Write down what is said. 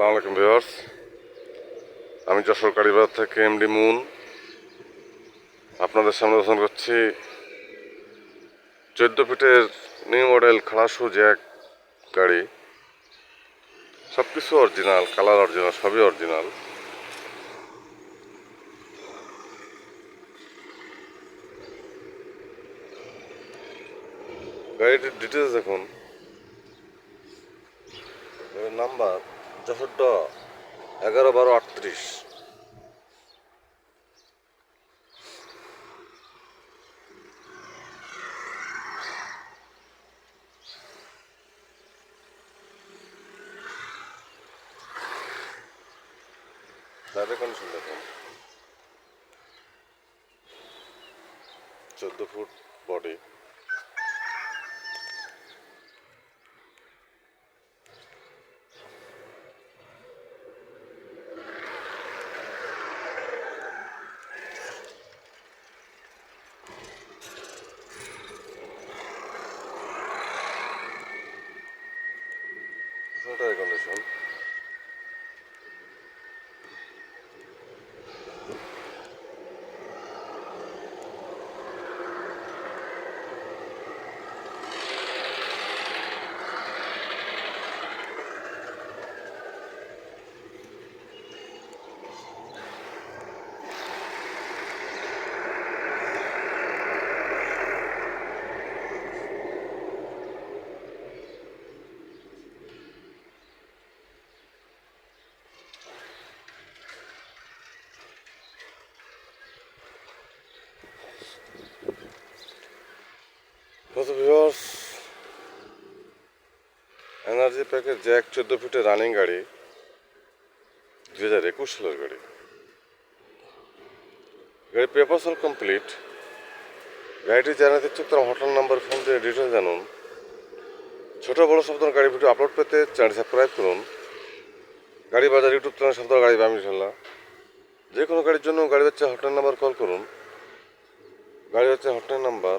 আসসালামু আলাইকুম ভিউয়ার্স। আমি যশোর কালীবাজার থেকে এমডি মুন। আপনাদের সামনে দর্শন করছি চোদ্দ ফিটের নিউ মডেল খালাসু জ্যাক গাড়ি। সব কিছু অরিজিনাল, কালার অরিজিনাল, সবই অরিজিনাল। গাড়িটির ডিটেলস দেখুন। নাম্বার যশোর এগারো বারো আটত্রিশ। চোদ্দ ফুট বডি টায়ারের কন্ডিশন ভিউয়ার্স এনার্জি প্যাকের জ্যাক চোদ্দ ফিটের রানিং গাড়ি দুই হাজার একুশ সালের গাড়ি। গাড়ি পেপার অল কমপ্লিট গাড়িটি জানাতে ইচ্ছুক তার হোটেল নাম্বার ফোন দিয়ে ডিটেল জানুন। ছোট বড় ধরনের গাড়ি ভিডিও আপলোড পেতে চ্যানেল সাবস্ক্রাইব করুন। গাড়ি বাজার ইউটিউব চ্যানেল ধরনের গাড়ি আমি ইনশাল্লাহ যে কোনো গাড়ির জন্য গাড়ি হচ্ছে হটলাইন নাম্বার কল করুন। গাড়ি হচ্ছে hotline number